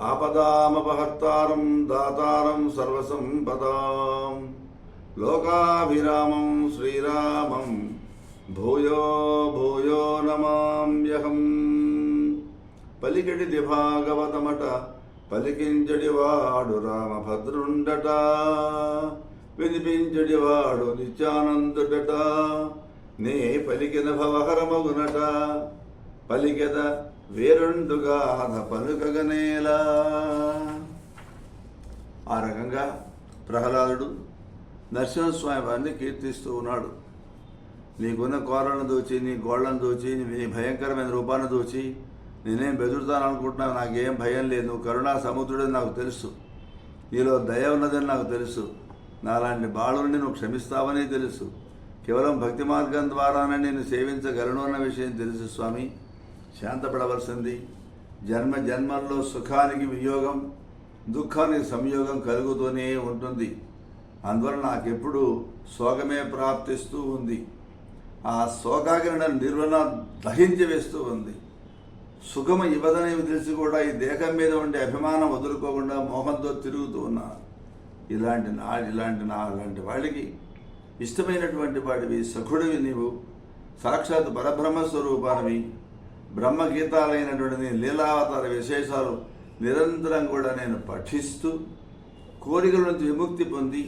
ఆపదామపహర్తారం దాతారం సర్వసంపదాం. లోకాభిరామం శ్రీరామం భూయో భూయో నమామ్యహం. పలికెడిది భాగవతమట పలికించడివాడు రామభద్రుండట వినిపించడివాడు నిత్యానందుడట నే పలికిన భవహరమగునట పలికెద వేరుండుగాథ పలుకగనేలా. ఆ రకంగా ప్రహ్లాదుడు నరసింహస్వామి వారిని కీర్తిస్తూ ఉన్నాడు. నీకున్న కోరలను దోచి నీ గోళ్ళను దోచి నీ భయంకరమైన రూపాన్ని దోచి నేనేం బెదురుతాను అనుకుంటున్నావు? నాకేం భయం లేదు. నువ్వు కరుణా సముద్రుడని నాకు తెలుసు. నీలో దయ ఉన్నదని నాకు తెలుసు. నాలాంటి బాలుని నువ్వు క్షమిస్తావని తెలుసు. కేవలం భక్తి మార్గం ద్వారానే నేను సేవించగలను అన్న విషయం తెలుసు స్వామి. శాంతపడవలసింది. జన్మ జన్మల్లో సుఖానికి వియోగం దుఃఖానికి సంయోగం కలుగుతూనే ఉంటుంది. అందువల్ల నాకెప్పుడు శోకమే ప్రాప్తిస్తూ ఉంది. ఆ శోకాగ్రహణ నిర్వహణ దహించి వేస్తూ ఉంది. సుఖము ఇవ్వదనేవి తెలిసి కూడా ఈ దేహం మీద ఉండే అభిమానం వదులుకోకుండా మోహంతో తిరుగుతూ ఉన్నాను ఇలాంటి నా ఇలాంటి నా అలాంటి వాడికి ఇష్టమైనటువంటి వాడివి సఖుడివి నీవు. సాక్షాత్ పరబ్రహ్మ స్వరూపానివి బ్రహ్మగీతాలైనటువంటి నీ లీలావతార విశేషాలు నిరంతరం కూడా నేను పఠిస్తూ కోరికల నుంచి విముక్తి పొంది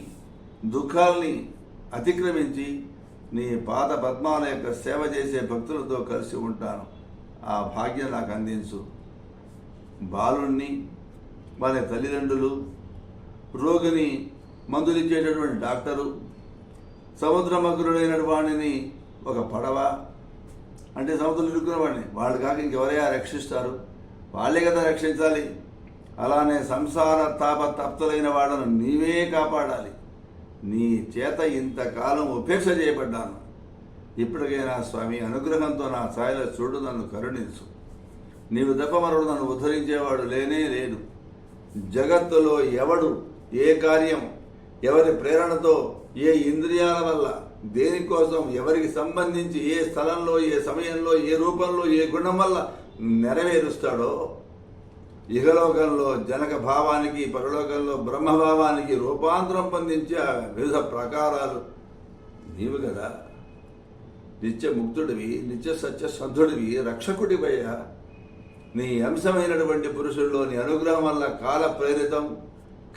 దుఃఖాల్ని అతిక్రమించి నీ పాద పద్మాల యొక్క సేవ చేసే భక్తులతో కలిసి ఉంటాను. ఆ భాగ్యం నాకు అందించు. బాలుణ్ణి వారి తల్లిదండ్రులు రోగిని మందులు ఇచ్చేటటువంటి డాక్టరు సముద్రమగ్రుడైన వాడిని ఒక పడవ అంటే సముద్రం ఇరుక్కున్న వాడిని వాళ్ళు కాక ఇంకెవరయ్యా రక్షిస్తారు. వాళ్ళే కదా రక్షించాలి. అలానే సంసార తాప తప్తులైన వాళ్ళను నీవే కాపాడాలి. నీ చేత ఇంతకాలం ఉపేక్ష చేయబడ్డాను. ఇప్పటికైనా స్వామి అనుగ్రహంతో నా ఛాయలో చూడు నన్ను కరుణించు. నీవు తప్ప నన్ను ఉద్ధరించేవాడు లేనే లేడు జగత్తులో ఎవడు ఏ కార్యం ఎవరి ప్రేరణతో ఏ ఇంద్రియాల వల్ల దేనికోసం ఎవరికి సంబంధించి ఏ స్థలంలో ఏ సమయంలో ఏ రూపంలో ఏ గుణం వల్ల నెరవేరుస్తాడో ఇహలోకంలో జనక భావానికి పరలోకంలో బ్రహ్మభావానికి రూపాంతరం పొందించే వివిధ ప్రకారాలు నీవు కదా. నిత్య ముక్తుడివి నిత్య సత్యసంధుడివి రక్షకుడివయ్యా. నీ అంశమైనటువంటి పురుషుల్లో నీ అనుగ్రహం వల్ల కాల ప్రేరితం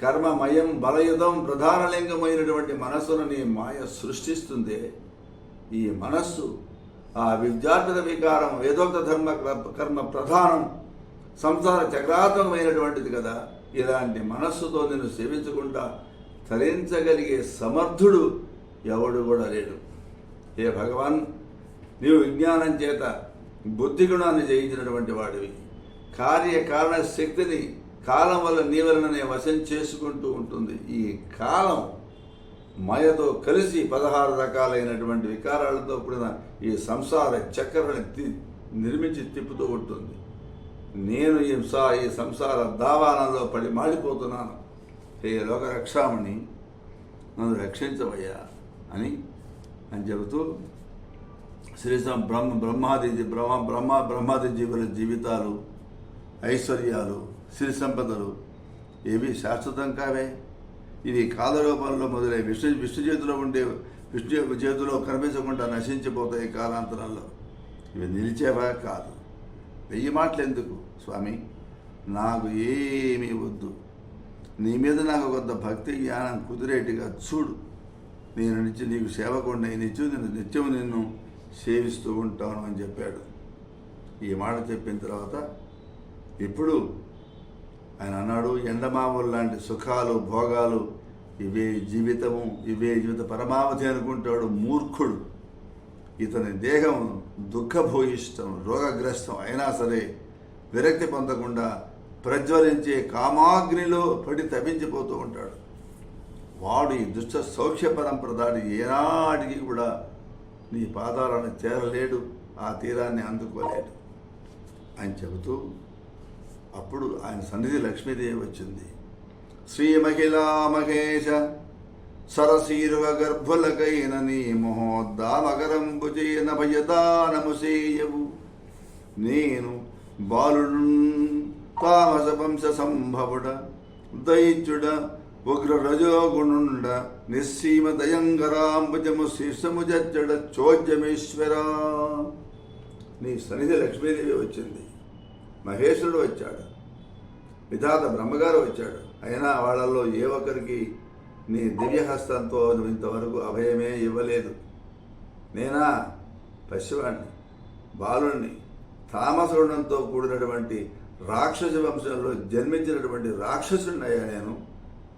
కర్మమయం బలయుధం ప్రధాన లింగమైనటువంటి మనస్సును నీ మాయ సృష్టిస్తుంది. ఈ మనస్సు ఆ విద్యార్థుల వికారం వేదోక్త ధర్మ కర్మ ప్రధానం సంసార చక్రాత్మకమైనటువంటిది కదా. ఇలాంటి మనస్సుతో నేను సేవించకుండా తరించగలిగే సమర్థుడు ఎవడు కూడా లేడు. ఏ భగవాన్ నీవు విజ్ఞానం చేత బుద్ధి గుణాన్ని జయించినటువంటి వాడివి. కార్యకారణ శక్తిని కాలం వల్ల నీ వలననే వశం చేసుకుంటూ ఉంటుంది. ఈ కాలం మాయతో కలిసి పదహారు రకాలైనటువంటి వికారాలతో కూడిన ఈ సంసార చక్రాన్ని తి- నిర్మించి తిప్పుతూ ఉంటుంది. నేను ఈ సా ఈ సంసార దావానంలో పడి మాడిపోతున్నాను. హే లోక రక్షామణి నన్ను రక్షించవయ్యా అని అని చెబుతూ శ్రీసం బ్రహ్మ బ్రహ్మాది బ్రహ్మ బ్రహ్మ బ్రహ్మాది జీవుల జీవితాలు ఐశ్వర్యాలు సిరి సంపదలు ఏవి శాశ్వతం కావే? ఇవి కాలరూపంలో మొదలై విష్ణు విష్ణు చేతిలో ఉండే విష్ణు చేతిలో కనిపించకుండా నశించిపోతాయి కాలాంతరంలో ఇవి నిలిచేవా కాదు. వెయ్యి మాటలు ఎందుకు స్వామి? నాకు ఏమీ వద్దు. నీ మీద నాకు కొంత భక్తి జ్ఞానం కుదిరేట్టుగా చూడు. నేను నుంచి నీకు సేవకుండా నిత్యం నిన్ను నిత్యం నిన్ను సేవిస్తూ ఉంటాను అని చెప్పాడు. ఈ మాట చెప్పిన తర్వాత ఇప్పుడు ఆయన అన్నాడు ఎండమావులు లాంటి సుఖాలు భోగాలు ఇవే జీవితము ఇవే జీవిత పరమావధి అనుకుంటాడు మూర్ఖుడు. ఇతని దేహం దుఃఖభూయిష్టం రోగగ్రస్తం అయినా సరే విరక్తి పొందకుండా ప్రజ్వలించే కామాగ్నిలో పడి తప్పించిపోతూ ఉంటాడు. వాడు ఈ దుష్ట సౌఖ్య పరంపరదాడి ఏనాటికి కూడా నీ పాదాలను చేరలేడు ఆ తీరాన్ని అందుకోలేడు అని చెబుతూ అప్పుడు ఆయన సన్నిధి లక్ష్మీదేవి వచ్చింది. శ్రీ మహిళా మహేష సరసీరుగ గర్భులకైన నీ మహోద్దామగరంబు చేయన భయదానము సేయవు. నేను బాలుడు తామస వంశ సంభవుడ దైత్యుడ ఉగ్ర రజోగుణుండ నిస్సీమ దయంగరాంబుజము శీర్షము జచ్చడ చోద్యమేశ్వర. నీ సన్నిధి లక్ష్మీదేవి వచ్చింది. మహేశ్వరుడు వచ్చాడు. విధాత బ్రహ్మగారు వచ్చాడు. అయినా వాళ్ళల్లో ఏ ఒక్కరికి నీ దివ్యహస్తంతో ఇంతవరకు అభయమే ఇవ్వలేదు. నేనా? పశువాణ్ణి బాలుణ్ణి తామసగుణంతో కూడినటువంటి రాక్షస వంశంలో జన్మించినటువంటి రాక్షసుడిని అయ్యా నేను.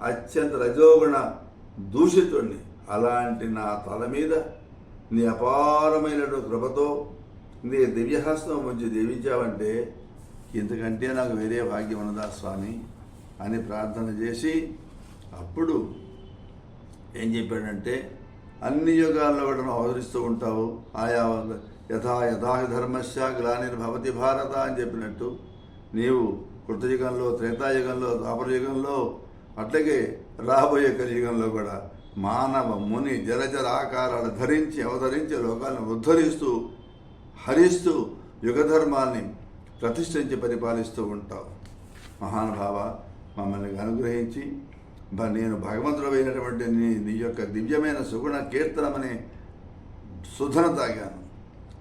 అత్యంత రజోగుణ దూషితుణ్ణి. అలాంటి నా తల మీద నీ అపారమైనటువంటి కృపతో నీ దివ్యహస్తం ఉంచి దీవించావంటే ఇంతకంటే నాకు వేరే భాగ్యం ఉన్నదా స్వామి అని ప్రార్థన చేసి అప్పుడు ఏం చెప్పాడంటే అన్ని యుగాల్లో కూడా నువ్వు అవతరిస్తూ ఉంటావు. ఆయా యథా యథా ధర్మశ గ్లానిర్భవతి భారత అని చెప్పినట్టు. నీవు కృతయుగంలో త్రేతాయుగంలో ద్వాపరయుగంలో అట్లాగే రాబోయే కలియుగంలో కూడా మానవ ముని జలజర ఆకారాలు ధరించి అవతరించి లోకాలను ఉద్ధరిస్తూ హరిస్తూ యుగధర్మాన్ని ప్రతిష్ఠించి పరిపాలిస్తూ ఉంటావు. మహానుభావ మమ్మల్ని అనుగ్రహించి నేను భగవంతుడు అయినటువంటి నీ నీ యొక్క దివ్యమైన సుగుణ కీర్తనమనే సుధన తాగాను.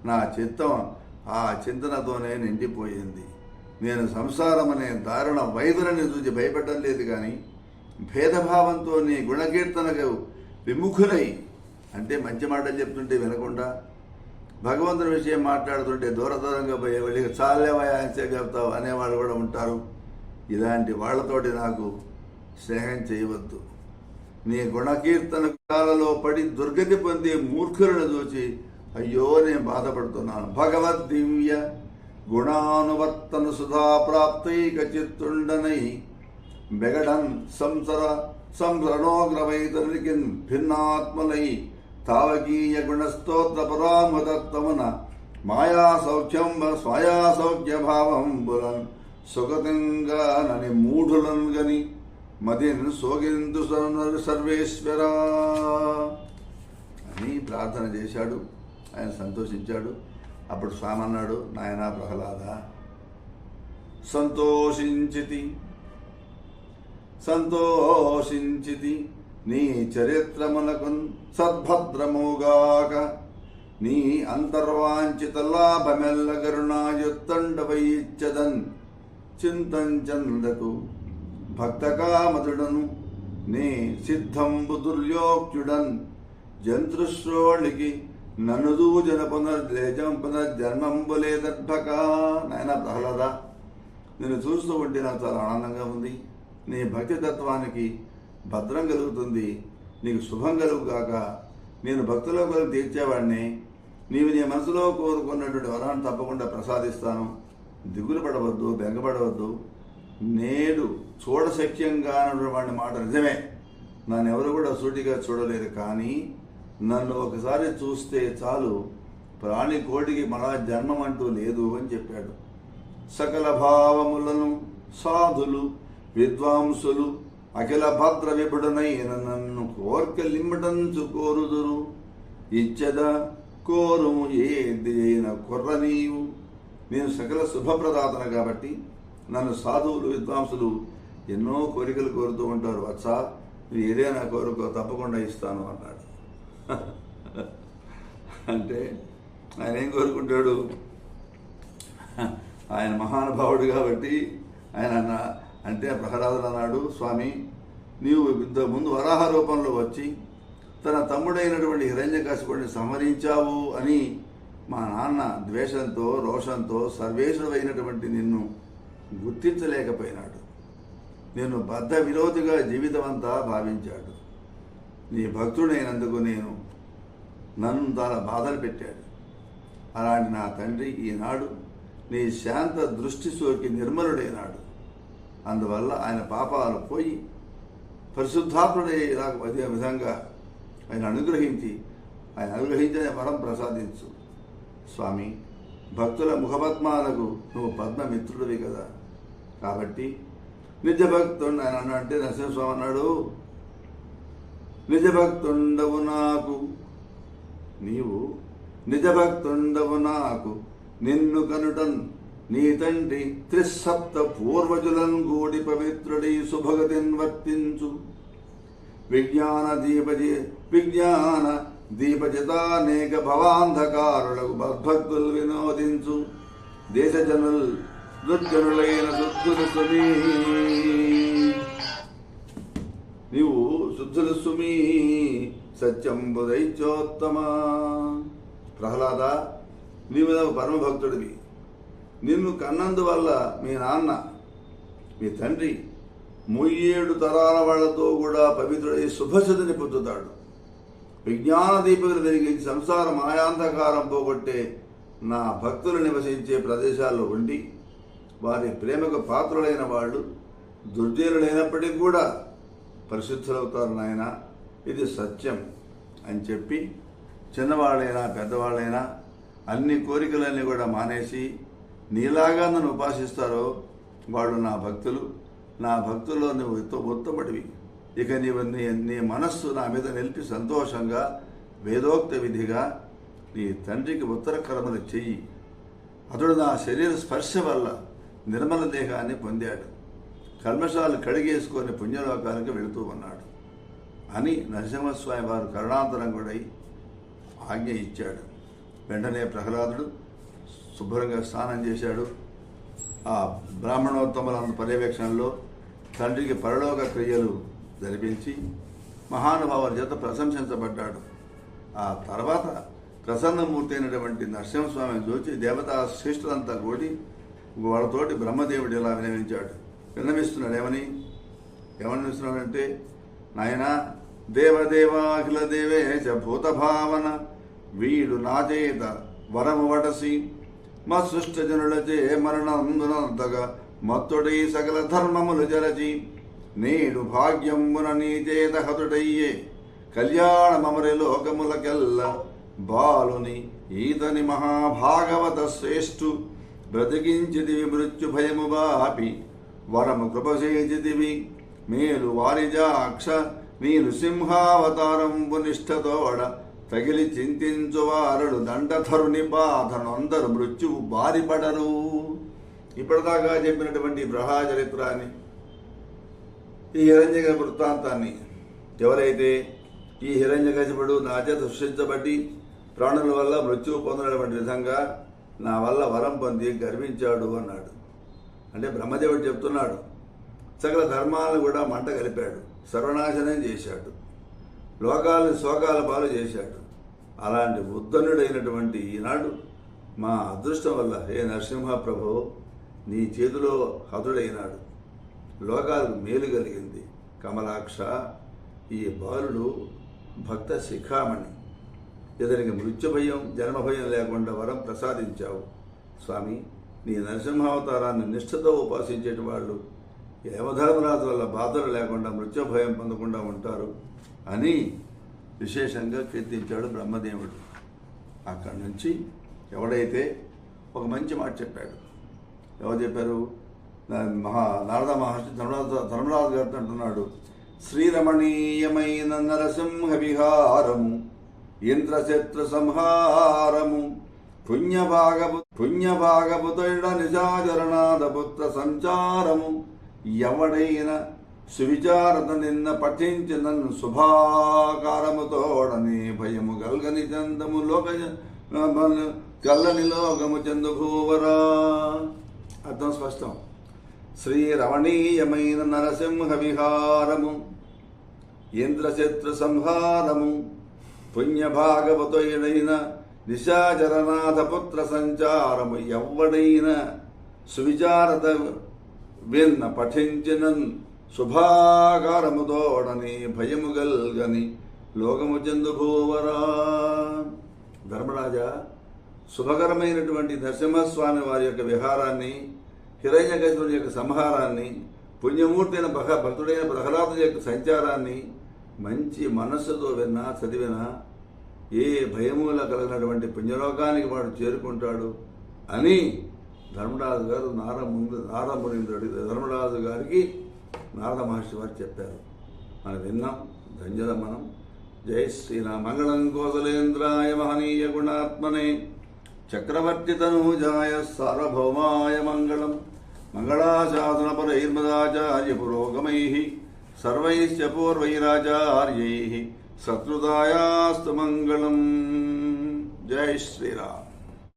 నా చిత్తం ఆ చింతనతోనే నిండిపోయింది. నేను సంసారం అనే దారుణ వైద్యులని చూసి భయపడడం లేదు కానీ భేదభావంతో నీ గుణకీర్తనకు విముఖులై అంటే మంచి మాటలు చెప్తుంటే వినకుండా భగవంతుని విషయం మాట్లాడుతుంటే దూర దూరంగా పోయే వాళ్ళకి చాలేవయా అని చెప్పి చెప్తావు అనేవాళ్ళు కూడా ఉంటారు. ఇలాంటి వాళ్ళతోటి నాకు స్నేహం చేయవద్దు. నీ గుణకీర్తన కాలలో పడి దుర్గతి పొందే మూర్ఖులను చూచి అయ్యో నేను బాధపడుతున్నాను. భగవద్ దివ్య గుణానువర్తన సుధా ప్రాప్తైక చిత్తుండనై మెగడన్ సంసర సంసరణోగ్రవైతరులకి భిన్నాత్మలై తావకీయ గుణస్తోత్ర పరామదత్తమున మాయా సౌఖ్యం స్వయా సౌఖ్య భావం బులన్ సుగతంగానని నని గని మదిన్ సోగిందు సర్వ- సర్వేశ్వర అని ప్రార్థన చేశాడు. ఆయన సంతోషించాడు. అప్పుడు సామన్నాడు నాయన నాయనా ప్రహ్లాద సంతోషించితి సంతోషించితి నీ చరిత్రమునకు సద్భద్రముగాక. నీ అంతర్వాంఛిత లాభమెల్లగరుణాయుత్తండవైచ్చదన్ చింతంచందకు భక్తకామతుడను నీ సిద్ధంబు దుర్యోక్తుడన్ జంతృశ్రోళికి ననుదూజన పునర్దేజం పునర్జన్మంబు లేదర్భక. నాయన ప్రహ్లాద నేను చూస్తూ ఉంటే నాకు చాలా ఆనందంగా ఉంది. నీ భక్తి తత్వానికి భద్రం కలుగుతుంది. నీకు శుభం కలుగుగాక. నేను భక్తుల కొరకు తీర్చేవాడిని. నీవు నీ మనసులో కోరుకున్నటువంటి వరాన్ని తప్పకుండా ప్రసాదిస్తాను. దిగులు పడవద్దు బెంగపడవద్దు. నేడు చూడశక్యంగా అన్నటువంటి మాట నిజమే. నన్ను ఎవరు కూడా సూటిగా చూడలేరు కానీ నన్ను ఒకసారి చూస్తే చాలు ప్రాణి కోటికి మళ్ళా జన్మం అంటూ లేదు అని చెప్పాడు. సకల భావములను సాధులు విద్వాంసులు అఖిల పాత్ర విపుడనైన నన్ను కోర్కెలిమ్మటంచు కోరుదురు. ఇచ్చద కోరుము ఏది అయిన కుర్ర నీవు. నేను సకల శుభప్రదాతన కాబట్టి నన్ను సాధువులు విద్వాంసులు ఎన్నో కోరికలు కోరుతూ ఉంటారు. వత్స నువ్వు ఏదైనా కోరుకో తప్పకుండా ఇస్తాను అన్నాడు. అంటే ఆయన ఏం కోరుకుంటాడు? ఆయన మహానుభావుడు కాబట్టి ఆయన అంటే ప్రహ్లాదుడు అన్నాడు స్వామి నీవు ఇద్దరు ముందు వరాహ రూపంలో వచ్చి తన తమ్ముడైనటువంటి హిరణ్యకశిపుడిని సంహరించావు అని మా నాన్న ద్వేషంతో రోషంతో సర్వేశ్వరుడైనటువంటి నిన్ను గుర్తించలేకపోయినాడు. నేను బద్ధ విరోధిగా జీవితం అంతా భావించాడు. నీ భక్తుడైనందుకు నేను నన్ను చాలా బాధలు పెట్టాడు. అలాంటి నా తండ్రి ఈనాడు నీ శాంత దృష్టి సోకి నిర్మలుడైనాడు. అందువల్ల ఆయన పాపాలు పోయి పరిశుద్ధాత్ముడే నాకు అదే విధంగా ఆయన అనుగ్రహించి ఆయన అనుగ్రహించిన వరం ప్రసాదించు. స్వామి భక్తుల ముఖపద్మాలకు నువ్వు పద్మమిత్రుడివి కదా. కాబట్టి నిజ భక్తుడు ఆయన అన్నా అంటే నరసింహస్వామి అన్నాడు నిజభక్తుండవు నాకు నీవు నిజ భక్తుండవు నాకు నిన్ను కనుటన్ నీ తండ్రి త్రిసప్త పూర్వజులను గూడి పవిత్రుడి సుభగతిన్ వర్తించు. విజ్ఞాన దీపజి విజ్ఞాన దీపజితానేక భవాంధకారులకు భద్భక్తులు వినోదించు. దేశజనుల్ దుర్జనులైన శుద్ధులు సుమీ నీవు శుద్ధులు సుమీ సత్యంబు దైత్యోత్తమ ప్రహ్లాద నీవు పరమభక్తుడివి. నిన్ను కన్నందువల్ల మీ నాన్న మీ తండ్రి ముయ్యేడు తరాల వాళ్ళతో కూడా పవిత్రుడై శుభశతిని పొందుతాడు. విజ్ఞాన దీపికలు వెలిగించి సంసార మాయాంధకారం పోగొట్టే నా భక్తులు నివసించే ప్రదేశాల్లో ఉండి వారి ప్రేమకు పాత్రులైన వాళ్ళు దుర్జనులైనప్పటికీ కూడా పరిశుద్ధులవుతారు నాయన. ఇది సత్యం అని చెప్పి చిన్నవాళ్ళైనా పెద్దవాళ్ళైనా అన్ని కోరికలన్నీ కూడా మానేసి నీలాగా నన్ను ఉపాసిస్తారో వాడు నా భక్తులు. నా భక్తుల్లో నువ్వు ఉత్త- ఇక నీవు నీ నీ మనస్సు నా మీద నిలిపి సంతోషంగా వేదోక్త విధిగా నీ తండ్రికి ఉత్తర కర్మలు చెయ్యి. అతడు నా శరీర స్పర్శ వల్ల నిర్మల దేహాన్ని పొందాడు. కల్మషాలు కడిగేసుకొని పుణ్యలోకానికి వెళుతూ ఉన్నాడు. అని నరసింహస్వామి వారు కరుణాంతరంగుడై ఆజ్ఞ ఇచ్చాడు. వెంటనే ప్రహ్లాదుడు శుభ్రంగా స్నానం చేశాడు. ఆ బ్రాహ్మణోత్తముల పర్యవేక్షణలో తండ్రికి పరలోక క్రియలు జరిపించి మహానుభావుల చేత ప్రశంసించబడ్డాడు. ఆ తర్వాత ప్రసన్నమూర్తి అయినటువంటి నరసింహస్వామిని చూచి దేవతా శ్రేష్ఠులంతా కూడి వాళ్ళతోటి బ్రహ్మదేవుడు ఇలా వినవించాడు. విన్నవిస్తున్నాడు ఏమని ఏమనిస్తున్నాడంటే నాయన దేవదేవాఖిల దేవేశ భూత భావన వీడు నా చేత వరము వడసి మా సృష్ట జనులచే మరణందునంతగా మత్తుడై సకల ధర్మములు జరచి నేడు భాగ్యంబున నీచేత హతుడయ్యే కళ్యాణమమరి లోకములకెల్ల బాలుని ఈతని మహాభాగవత శ్రేష్ఠు బ్రతికించిదివి మృత్యు భయము బాపి వరము కృపసేచితివి మేలు వారిజాక్ష నీను సింహావతారంబు నిష్ఠతోడ తగిలి చింతించువారుడు దండధరుని బాధను అందరు మృత్యువు బారిపడరు. ఇప్పటిదాకా చెప్పినటువంటి బ్రహా చరిత్రాన్ని ఈ హిరణ్య వృత్తాంతాన్ని ఎవరైతే ఈ హిరణ్యకశిపుడు నా చేత సృష్టించబడి ప్రాణుల వల్ల మృత్యువు పొందినటువంటి విధంగా నా వల్ల వరం పొంది గర్వించాడు అన్నాడు. అంటే బ్రహ్మదేవుడు చెప్తున్నాడు సకల ధర్మాలను కూడా మంట కలిపాడు సర్వనాశనం చేశాడు. లోకాలను శోకాల పాలు చేశాడు. అలాంటి ఉద్దనుడైనటువంటి ఈనాడు మా అదృష్టం వల్ల హే నరసింహ ప్రభు నీ చేతిలో హతుడైనాడు. లోకాలకు మేలు కలిగింది. కమలాక్ష ఈ బాలుడు భక్త శిఖామణి. ఇతనికి మృత్యుభయం జన్మభయం లేకుండా వరం ప్రసాదించావు. స్వామి నీ నరసింహావతారాన్ని నిష్ఠతో ఉపాసించేటి వాళ్ళు యమధర్మరాజు వల్ల బాధలు లేకుండా మృత్యు భయం పొందకుండా ఉంటారు అని విశేషంగా కీర్తించాడు బ్రహ్మదేవుడు. అక్కడి నుంచి ఎవడైతే ఒక మంచి మాట చెప్పాడు. ఎవరు చెప్పారు? మహా నారద మహర్షి ధర్మరాజు ధర్మరాజు గారితో అంటున్నాడు శ్రీరమణీయమైన నరసింహ విహారము ఇంద్రశత్రు సంహారము పుణ్యభాగపు పుణ్యభాగపుతైడ నిజాచరణాద పుత్ర సంచారము ఎవడైనా సువిచారత నిన్న పఠించిన శుభాకారముతోడని భయము గల్గని చందము లోక కల్లని లోకము చందుభూవరా అర్థం స్పష్టం? శ్రీ రమణీయమైన నరసింహ విహారము ఇంద్రశత్రు సంహారము పుణ్యభాగవతుడైన నిశాచరనాథ పుత్ర సంచారము ఎవడైనా సువిచారత విన్న పఠించిన శుభాకారముతోడని భయము గల్గని లోకము చెందు భూవరా. ధర్మరాజా శుభకరమైనటువంటి నరసింహస్వామి వారి యొక్క విహారాన్ని హిరణ్యకశిపుని యొక్క సంహారాన్ని పుణ్యమూర్తి అయిన భగ భక్తుడైన ప్రహ్లాదుని యొక్క సంచారాన్ని మంచి మనస్సుతో విన్నా చదివినా ఏ భయముల కలిగినటువంటి పుణ్యలోకానికి వాడు చేరుకుంటాడు అని ధర్మరాజు గారు నారముని అడిగితే ధర్మరాజు గారికి నారద మహర్షి వారు చెప్పారు. మనం విన్నాం ధన్యత మనం. జై శ్రీరామ మంగళం కోసలేంద్రాయ మహనీయ గుణాత్మనే. చక్రవర్తి తనూజాయ సార్వభౌమాయ మంగళం. మంగళాశాసన పరైర్మదాచార్య పురోగమై. సర్వైశ్చ పూర్వైరాచార్యై. సత్రుదాయాస్తు మంగళం. జై శ్రీరామ్.